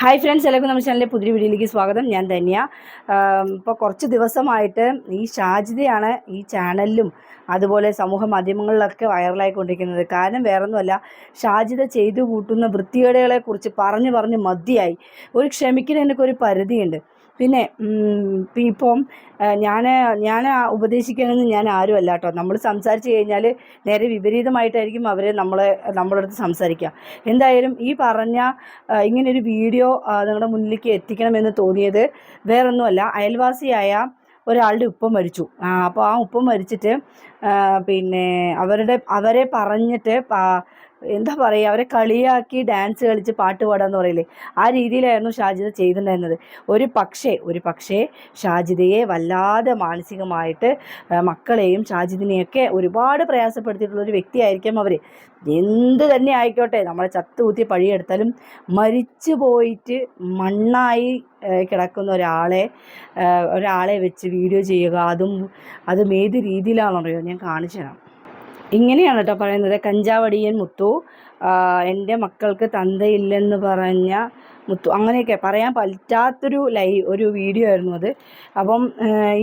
Hi friends എല്ലാവർക്കും നമ്മുടെ ചാനലിലെ പുതിയ വീഡിയോയിലേക്ക് സ്വാഗതം. ഞാൻ ധന്യ. ഇപ്പോൾ കുറച്ച് ദിവസമായിട്ട് ഈ ഷാജിതയാണ് ഈ ചാനലിലും അതുപോലെ സമൂഹ മാധ്യമങ്ങളിലൊക്കെ വൈറലായിക്കൊണ്ടിരിക്കുന്നത്. കാരണം വേറൊന്നുമല്ല ഷാജിത ചെയ്തു കൂട്ടുന്ന വൃത്തികേടുകളെ കുറിച്ച് പറഞ്ഞു പറഞ്ഞ് മതിയായി. ഒരു ക്ഷമിക്കുന്നതിനൊക്കെ ഒരു പരിധിയുണ്ട്. പിന്നെ ഇപ്പം ഞാൻ ഞാൻ ഉപദേശിക്കണമെന്ന് ഞാൻ ആരും അല്ല കേട്ടോ നമ്മൾ സംസാരിച്ച് കഴിഞ്ഞാൽ നേരെ വിപരീതമായിട്ടായിരിക്കും അവർ നമ്മളെ നമ്മുടെ അടുത്ത് സംസാരിക്കുക എന്തായാലും ഈ പറഞ്ഞ ഇങ്ങനൊരു വീഡിയോ നിങ്ങളുടെ മുന്നിലേക്ക് എത്തിക്കണമെന്ന് തോന്നിയത് വേറൊന്നുമല്ല അയൽവാസിയായ ഒരാളുടെ ഉപ്പ മരിച്ചു. അപ്പോൾ ആ ഉപ്പ മരിച്ചിട്ട് പിന്നെ അവരുടെ അവരെ പറഞ്ഞിട്ട് എന്താ പറയുക അവരെ കളിയാക്കി ഡാൻസ് കളിച്ച് പാട്ട് പാടാന്ന് പറയില്ലേ? ആ രീതിയിലായിരുന്നു ഷാജിദ ചെയ്തിട്ടുണ്ടായിരുന്നത്. ഒരു പക്ഷേ ഒരു പക്ഷേ ഷാജിദയെ വല്ലാതെ മാനസികമായിട്ട് മക്കളെയും ഷാജിദിനെയൊക്കെ ഒരുപാട് പ്രയാസപ്പെടുത്തിയിട്ടുള്ള ഒരു വ്യക്തിയായിരിക്കും അവർ എന്ത് തന്നെ ആയിക്കോട്ടെ നമ്മളെ ചത്തുകുത്തി പഴിയെടുത്താലും മരിച്ചു പോയിട്ട് മണ്ണായി കിടക്കുന്ന ഒരാളെ ഒരാളെ വെച്ച് വീഡിയോ ചെയ്യുക അതും അതും ഏത് രീതിയിലാണെന്നറിയോ? ഞാൻ കാണിച്ചു തരാം ഇങ്ങനെയാണ് കേട്ടോ പറയുന്നത്. കഞ്ചാവടിയൻ മുത്തു എന്റെ മക്കൾക്ക് തന്തയില്ലെന്ന് പറഞ്ഞ മുത്തു. അങ്ങനെയൊക്കെ പറയാൻ പറ്റാത്തൊരു ലൈ ഒരു വീഡിയോ ആയിരുന്നു അത്. അപ്പം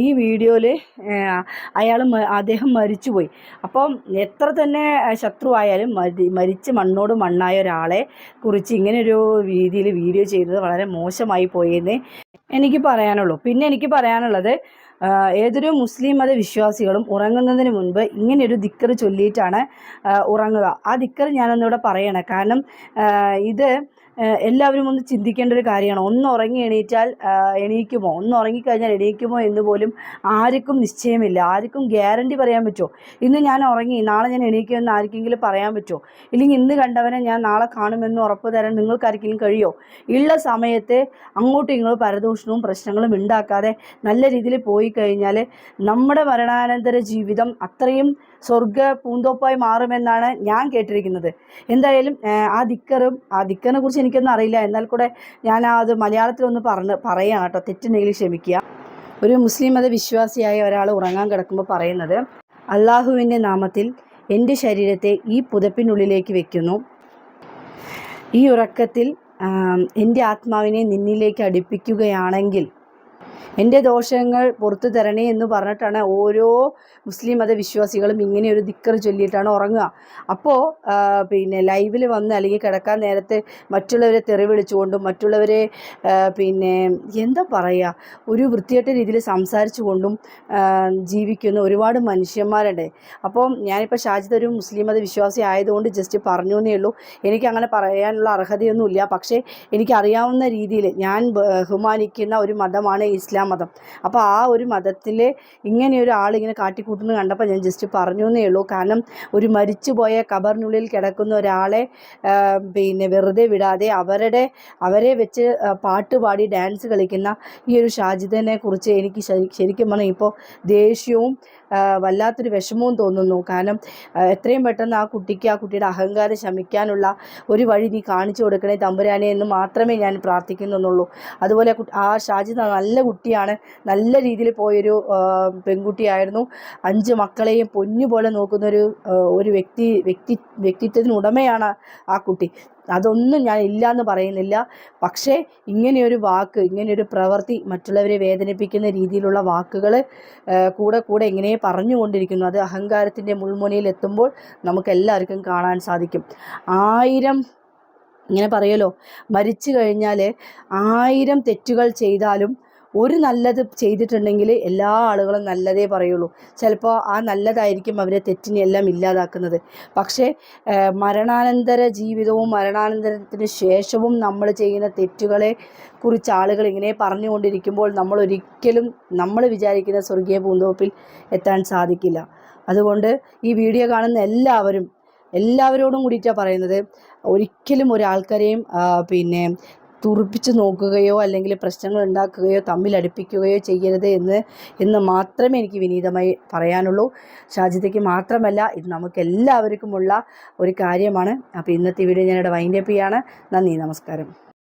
ഈ വീഡിയോയിൽ അയാൾ അദ്ദേഹം മരിച്ചുപോയി. അപ്പം എത്ര തന്നെ ശത്രുവായാലും മരി മരിച്ച് മണ്ണോട് മണ്ണായ ഒരാളെ കുറിച്ച് ഇങ്ങനൊരു രീതിയിൽ വീഡിയോ ചെയ്തത് വളരെ മോശമായി പോയെന്നേ എനിക്ക് പറയാനുള്ളൂ. പിന്നെ എനിക്ക് പറയാനുള്ളത് ഏതൊരു മുസ്ലിം മത വിശ്വാസികളും ഉറങ്ങുന്നതിന് മുൻപ് ഇങ്ങനെയൊരു ദിക്കർ ചൊല്ലിയിട്ടാണ് ഉറങ്ങുക. ആ ദിക്കർ ഞാനൊന്നിവിടെ പറയണേ. കാരണം ഇത് എല്ലാവരും ഒന്ന് ചിന്തിക്കേണ്ട ഒരു കാര്യമാണ്. ഒന്ന് ഉറങ്ങി എണീറ്റാൽ എണീക്കുമോ? ഒന്ന് ഉറങ്ങിക്കഴിഞ്ഞാൽ എണീക്കുമോ എന്ന് പോലും ആർക്കും നിശ്ചയമില്ല. ആർക്കും ഗ്യാരണ്ടി പറയാൻ പറ്റുമോ? ഇന്ന് ഞാൻ ഉറങ്ങി നാളെ ഞാൻ എണീക്കുമെന്ന് ആർക്കെങ്കിലും പറയാൻ പറ്റുമോ? ഇല്ലെങ്കിൽ ഇന്ന് കണ്ടവനെ ഞാൻ നാളെ കാണുമെന്ന് ഉറപ്പ് തരാൻ നിങ്ങൾക്കാർക്കെങ്കിലും കഴിയുമോ ഉള്ള സമയത്ത് അങ്ങോട്ടും ഇങ്ങോട്ടും പരദൂഷണവും പ്രശ്നങ്ങളും ഉണ്ടാക്കാതെ നല്ല രീതിയിൽ പോയി കഴിഞ്ഞാൽ നമ്മുടെ മരണാനന്തര ജീവിതം അത്രയും സ്വർഗ പൂന്തോപ്പായി മാറുമെന്നാണ് ഞാൻ കേട്ടിരിക്കുന്നത്. എന്തായാലും ആ, ദിക്കറും ആ ദിക്കറിനെ കുറിച്ച് എനിക്കൊന്നും അറിയില്ല. എന്നാൽ കൂടെ ഞാൻ അത് മലയാളത്തിലൊന്ന് പറഞ്ഞ് പറയാം കേട്ടോ. തെറ്റുണ്ടെങ്കിൽ ക്ഷമിക്കുക. ഒരു മുസ്ലിം മത വിശ്വാസിയായ ഒരാൾ ഉറങ്ങാൻ കിടക്കുമ്പോൾ പറയുന്നത് അള്ളാഹുവിന്റെ നാമത്തിൽ എന്റെ ശരീരത്തെ ഈ പുതപ്പിനുള്ളിലേക്ക് വെക്കുന്നു. ഈ ഉറക്കത്തിൽ എന്റെ ആത്മാവിനെ നിന്നിലേക്ക് അടുപ്പിക്കുകയാണെങ്കിൽ എന്റെ ദോഷങ്ങൾ പുറത്തു തരണേ എന്ന് പറഞ്ഞിട്ടാണ് ഓരോ മുസ്ലിം മത വിശ്വാസികളും ഇങ്ങനെ ഒരു ദിക്കർ ചൊല്ലിയിട്ടാണ് ഉറങ്ങുക. അപ്പോൾ പിന്നെ ലൈവിൽ വന്ന് അല്ലെങ്കിൽ കിടക്കാൻ നേരത്തെ മറ്റുള്ളവരെ തെറി വിളിച്ചുകൊണ്ടും മറ്റുള്ളവരെ പിന്നെ എന്താ പറയുക ഒരു വൃത്തികെട്ട രീതിയിൽ സംസാരിച്ചു കൊണ്ടും ജീവിക്കുന്ന ഒരുപാട് മനുഷ്യന്മാരുണ്ട്. അപ്പം ഞാനിപ്പോൾ ഷാജിദ് ഒരു മുസ്ലിം മത വിശ്വാസി ആയതുകൊണ്ട് ജസ്റ്റ് പറഞ്ഞു എന്നേ ഉള്ളൂ. എനിക്ക് അങ്ങനെ പറയാനുള്ള അർഹതയൊന്നുമില്ല. പക്ഷേ എനിക്കറിയാവുന്ന രീതിയിൽ ഞാൻ ബഹുമാനിക്കുന്ന ഒരു മതമാണ് ഇസ്ലാം. മതം. അപ്പോൾ ആ ഒരു മതത്തിൽ ഇങ്ങനെ ഒരു ആളിങ്ങനെ കാട്ടിക്കൂട്ടുന്നത് കണ്ടപ്പോൾ ഞാൻ ജസ്റ്റ് പറഞ്ഞു എന്നേ ഉള്ളൂ. കാരണം ഒരു മരിച്ചുപോയ കബറിനുള്ളിൽ കിടക്കുന്ന ഒരാളെ പിന്നെ വെറുതെ വിടാതെ അവരുടെ അവരെ വെച്ച് പാട്ടുപാടി പാട്ട് പാടി ഡാൻസ് കളിക്കുന്ന ഈ ഒരു ഷാജിദിനെ കുറിച്ച് എനിക്ക് ശരിക്കും പറഞ്ഞാൽ ഇപ്പോൾ ദേഷ്യവും വല്ലാത്തൊരു വിഷമവും തോന്നുന്നു. കാരണം എത്രയും പെട്ടെന്ന് ആ കുട്ടിക്ക് ആ കുട്ടിയുടെ അഹങ്കാരം ശമിക്കാനുള്ള ഒരു വഴി നീ കാണിച്ചു കൊടുക്കണേ തമ്പുരാനെ എന്ന് മാത്രമേ ഞാൻ പ്രാർത്ഥിക്കുന്നുള്ളൂ. അതുപോലെ ആ ഷാജിദ നല്ല കുട്ടിയാണ്. നല്ല രീതിയിൽ പോയൊരു പെൺകുട്ടിയായിരുന്നു. അഞ്ച് മക്കളെയും പൊന്നുപോലെ നോക്കുന്നൊരു ഒരു വ്യക്തി വ്യക്തി വ്യക്തിത്വത്തിന് ഉടമയാണ് ആ കുട്ടി. അതൊന്നും ഞാൻ ഇല്ല എന്ന് പറയുന്നില്ല. പക്ഷേ ഇങ്ങനെയൊരു വാക്ക് ഇങ്ങനെയൊരു പ്രവൃത്തി മറ്റുള്ളവരെ വേദനിപ്പിക്കുന്ന രീതിയിലുള്ള വാക്കുകൾ കൂടെ കൂടെ ഇങ്ങനെ പറഞ്ഞുകൊണ്ടിരിക്കുന്നു. അത് അഹങ്കാരത്തിന്റെ മുൾമുനയിൽ എത്തുമ്പോൾ നമുക്കെല്ലാവർക്കും കാണാൻ സാധിക്കും. ആയിരം ഇങ്ങനെ പറയലോ മരിച്ചു കഴിഞ്ഞാൽ ആയിരം തെറ്റുകൾ ചെയ്താലും ഒരു നല്ലത് ചെയ്തിട്ടുണ്ടെങ്കിൽ എല്ലാ ആളുകളും നല്ലതേ പറയുള്ളൂ. ചിലപ്പോൾ ആ നല്ലതായിരിക്കും അവരെ തെറ്റിനെല്ലാം ഇല്ലാതാക്കുന്നത്. പക്ഷേ മരണാനന്തര ജീവിതവും മരണാനന്തരത്തിന് ശേഷവും നമ്മൾ ചെയ്യുന്ന തെറ്റുകളെ കുറിച്ച് ആളുകൾ ഇങ്ങനെ പറഞ്ഞുകൊണ്ടിരിക്കുമ്പോൾ നമ്മൾ ഒരിക്കലും നമ്മൾ വിചാരിക്കുന്ന സ്വർഗീയ പൂന്തോപ്പിൽ എത്താൻ സാധിക്കില്ല. അതുകൊണ്ട് ഈ വീഡിയോ കാണുന്ന എല്ലാവരും എല്ലാവരോടും കൂടിയിട്ടാണ് പറയുന്നത്. ഒരിക്കലും ഒരാൾക്കാരെയും പിന്നെ തുറിപ്പിച്ച് നോക്കുകയോ അല്ലെങ്കിൽ പ്രശ്നങ്ങൾ ഉണ്ടാക്കുകയോ തമ്മിൽ അടുപ്പിക്കുകയോ ചെയ്യരുത് എന്ന് എന്ന് മാത്രമേ എനിക്ക് വിനീതമായി പറയാനുള്ളൂ. ഷാജിദയ്ക്ക് മാത്രമല്ല ഇത് നമുക്ക് എല്ലാവർക്കുമുള്ള ഒരു കാര്യമാണ്. അപ്പോൾ ഇന്നത്തെ വീഡിയോ ഞാനിവിടെ വൈൻഡപ്പ് ചെയ്യാണ്. നന്ദി നമസ്കാരം.